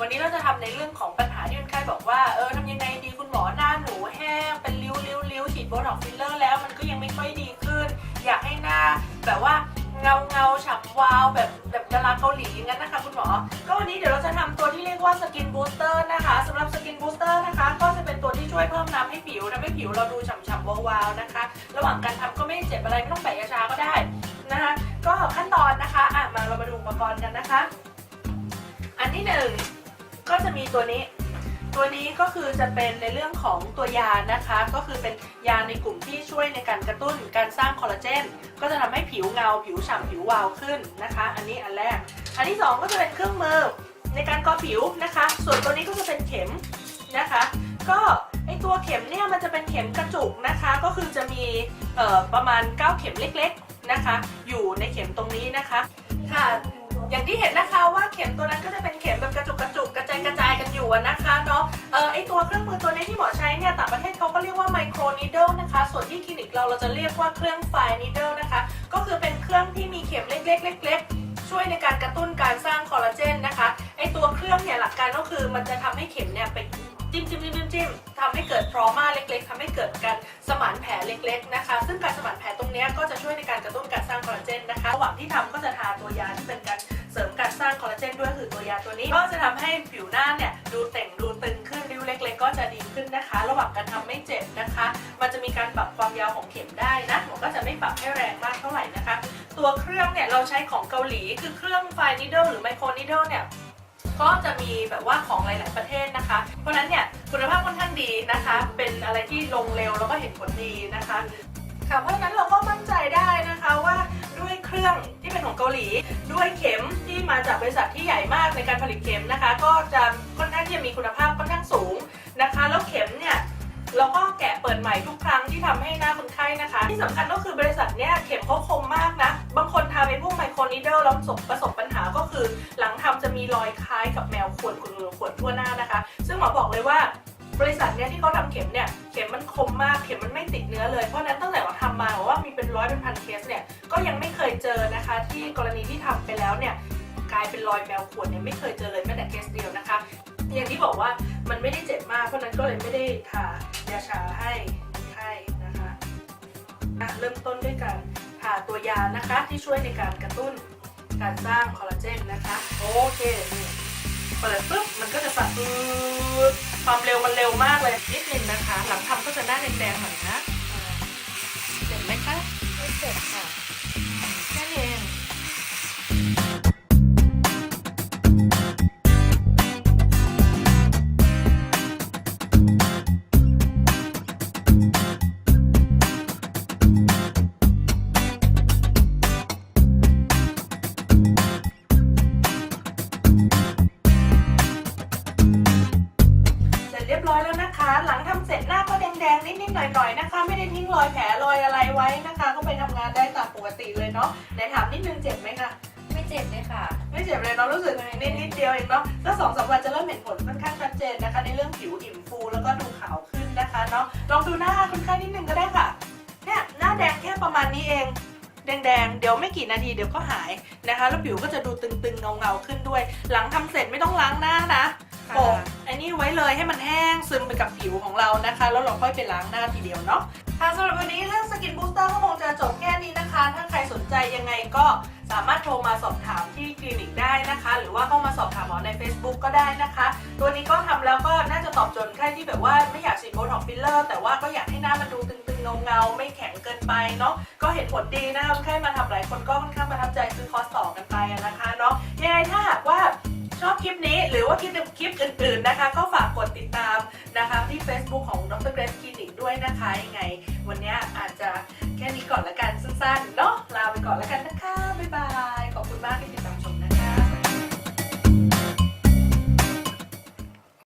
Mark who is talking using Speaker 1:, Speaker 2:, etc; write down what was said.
Speaker 1: วันนี้เราจะทำในเรื่องของปัญหาที่คนไข้บอกว่าเออทำยังไงดีคุณหมอหน้าหนูแห้งเป็นริ้วริ้วริ้วฉีดโบท็อกฟิลเลอร์แล้วมันก็ยังไม่ค่อยดีขึ้น อยากให้หน้าแบบว่าเงาเงาฉ่ำวาวแบบแบบดาราเกาหลีอย่างนั้นนะคะคุณหมอ ก็วันนี้เดี๋ยวเราจะทำตัวที่เรียกว่าสกินบูสเตอร์นะคะสำหรับสกินบูสเตอร์นะคะ ก็จะเป็นตัวที่ช่วยเพิ่มน้ำให้ผิวทำให้ผิวเราดูฉ่ำๆวาวๆนะคะ ระหว่างการทำก็ไม่เจ็บอะไรไม่ต้องแปะยาชาก็ได้นะคะก็ขั้นตอนนะคะอะมาเรามาดูอุปกรณ์กันนะคะ อันที่หนึ่ง ก็จะมีตัวนี้ ตัวนี้ก็คือจะเป็นในเรื่องของตัวยานะคะ ก็คือเป็นยาในกลุ่มที่ช่วยในการกระตุ้นการสร้างคอลลาเจน ก็จะทำให้ผิวเงา ผิวฉ่ำผิววาวขึ้นนะคะ อันนี้อันแรก อันที่สองก็จะเป็นเครื่องมือในการกอผิวนะคะ ส่วนตัวนี้ก็จะเป็นเข็มนะคะ ก็ไอตัวเข็มเนี่ยมันจะเป็นเข็มกระจุกนะคะ ก็คือจะมีประมาณ 9 เข็มเล็กๆนะคะ อยู่ในเข็มตรงนี้นะคะค่ะ อย่างที่เห็นนะคะว่าเข็มตัวนั้นก็จะเป็นเข็มแบบกระจุกกระจุกกระจายกระจายกันอยู่นะคะเนาะเออไอตัวเครื่องมือตัวนี้ที่หมอใช้เนี่ยต่างประเทศเขาก็เรียกว่าไมโครนีเดิลนะคะ ส่วนที่คลินิกเราเราจะเรียกว่าเครื่องไฟนีเดิลนะคะ ก็คือเป็นเครื่องที่มีเข็มเล็กๆเล็กๆช่วยในการกระตุ้นการสร้างคอลลาเจนนะคะไอตัวเครื่องเนี่ยหลักการก็คือมันจะทำให้เข็มเนี่ยไปจิ้มจิ้มจิ้มจิ้มจิ้มทำให้เกิดทรมาเล็กๆทำให้เกิดการสมานแผลเล็ก ๆนะคะ ซึ่งการสมานแผลตรงเนี้ยก็จะช่วยในการกระตุ้นการสร้างคอลลาเจนนะคะระหว่างที่ทำก็จะทาตัวยาที่เป็นการ ตัวนี้ก็จะทำให้ผิวหน้าเนี่ยดูเต่งดูตึงขึ้นริ้วเล็ก ๆ ก็จะดีขึ้นนะคะ ระหว่างการทำไม่เจ็บนะคะ มันจะมีการปรับความยาวของเข็มได้นะหมก็จะไม่ปรับให้แรงมากเท่าไหร่นะคะ ตัวเครื่องเนี่ยเราใช้ของเกาหลีคือเครื่องไฟนิดเดิลหรือไมโครนิดเดิลเนี่ยก็จะมีแบบว่าของหลาย ๆ ประเทศนะคะ เพราะนั้นเนี่ยคุณภาพค่อนข้างดีนะคะ เป็นอะไรที่ลงเร็วแล้วก็เห็นผลดีนะคะค่ะเพราะฉะนั้นเราก็มั่นใจได้นะคะว่าด้วยเครื่องที่เป็นของเกาหลีด้วยเข็ม มาจากบริษัทที่ใหญ่มากในการผลิตเข็มนะคะ ก็จะค่อนข้างที่จะมีคุณภาพค่อนข้างสูงนะคะ แล้วเข็มเนี่ยเราก็แกะเปิดใหม่ทุกครั้งที่ทำให้หน้าคนไข้นะคะ ที่สำคัญก็คือบริษัทเนี่ยเข็มเขาคมมากนะ บางคนทาไปพวกไมโครนิดเดิลแล้วประสบประสบปัญหาก็คือ หลังทำจะมีรอยคล้ายกับแมวขวนข่วนข่วนทั่วหน้านะคะ ซึ่งหมอบอกเลยว่าบริษัทเนี้ยที่เขาทำเข็มเนี่ยเข็มมันคมมากเข็มมันไม่ติดเนื้อเลยเพราะนั้นตั้งแต่เราทำมาบอกว่ามีเป็นร้อยเป็นพันเคสเนี่ยก็ยังไม่เคยเจอนะคะ ที่กรณีที่ทำไปแล้วเนี่ย กลายเป็นรอยแมวข่วนเนี่ยไม่เคยเจอเลยแม้แต่เคสเดียวนะคะ อย่างที่บอกว่ามันไม่ได้เจ็บมากเพราะนั้นก็เลยไม่ได้ทายาชาให้คนไข้นะคะะเริ่มต้นด้วยการทาตัวยานะคะที่ช่วยในการกระตุ้นการสร้างคอลลาเจนนะคะ โอเคนี่เปิดปุ๊บมันก็จะสั่นความเร็วมันเร็วมากเลยนิดนึงนะคะ หลังทำก็จะหน้าแดงๆหน่อยนะ หลังทำเสร็จหน้าก็แดงๆนิดๆหน่อยๆนะคะ ไม่ได้ทิ้งรอยแผลรอยอะไรไว้นะคะ ก็ไปทำงานได้ตามปกติเลยเนาะไหนถามนิดนึงเจ็บไหมคะ
Speaker 2: ไม่เจ็บเลยค่ะ
Speaker 1: ไม่เจ็บเลยเนาะรู้สึกนิดนิดๆเดียวเองเนาะถ้าสองสามวันจะเริ่มเห็นผลค่อนข้างชัดเจนนะคะ ในเรื่องผิวอิ่มฟูแล้วก็ดูขาวขึ้นนะคะเนาะลองดูหน้าคนไข้นิดนึงก็ได้ค่ะเนี่ยหน้าแดงแค่ประมาณนี้เอง แดงๆ เดี๋ยวไม่กี่นาทีเดี๋ยวก็หายนะคะ แล้วผิวก็จะดูตึงๆ เงาๆ ขึ้นด้วย หลังทำเสร็จไม่ต้องล้างหน้านะ
Speaker 2: ค่ะ
Speaker 1: โปะไอ้นี่ไว้เลยให้มันแห้งซึมไปกับผิวของเรานะคะ แล้วเราค่อยไปล้างหน้าทีเดียวเนาะค่ะสำหรับวันนี้เรื่องสกินบูสเตอร์ก็คงจะจบแค่นี้นะคะ ถ้าใครสนใจยังไงก็ สามารถโทรมาสอบถามที่คลินิกได้นะคะ หรือว่าเข้ามาสอบถามหมอใน Facebook ก็ได้นะคะ ตัวนี้ก็ทำแล้วก็น่าจะตอบโจทย์ใครที่แบบว่าไม่อยากฉีดโบท็อกฟิลเลอร์แต่ว่าก็อยากให้หน้ามันดูตึงๆเงาๆไม่แข็งเกินไปเนาะก็เห็นผลดีนะคะคนไข้มาทำหลายคนก็ค่อนข้างประทับใจซื้อคอร์สต่อกันไปนะคะเนาะยังไงถ้าหากว่าชอบคลิปนี้หรือว่าคลิปคลิปอื่นๆนะคะ ก็ฝากกดติดตามนะคะที่ Facebook ของดรเกรซคลินิกด้วยนะคะยังไง วันนี้อาจจะแค่นี้ก่อนละกันสั้นๆเนาะลา ก่อนแล้วกันนะคะ บ๊ายบาย ขอบคุณมากที่ติดตามชมนะคะ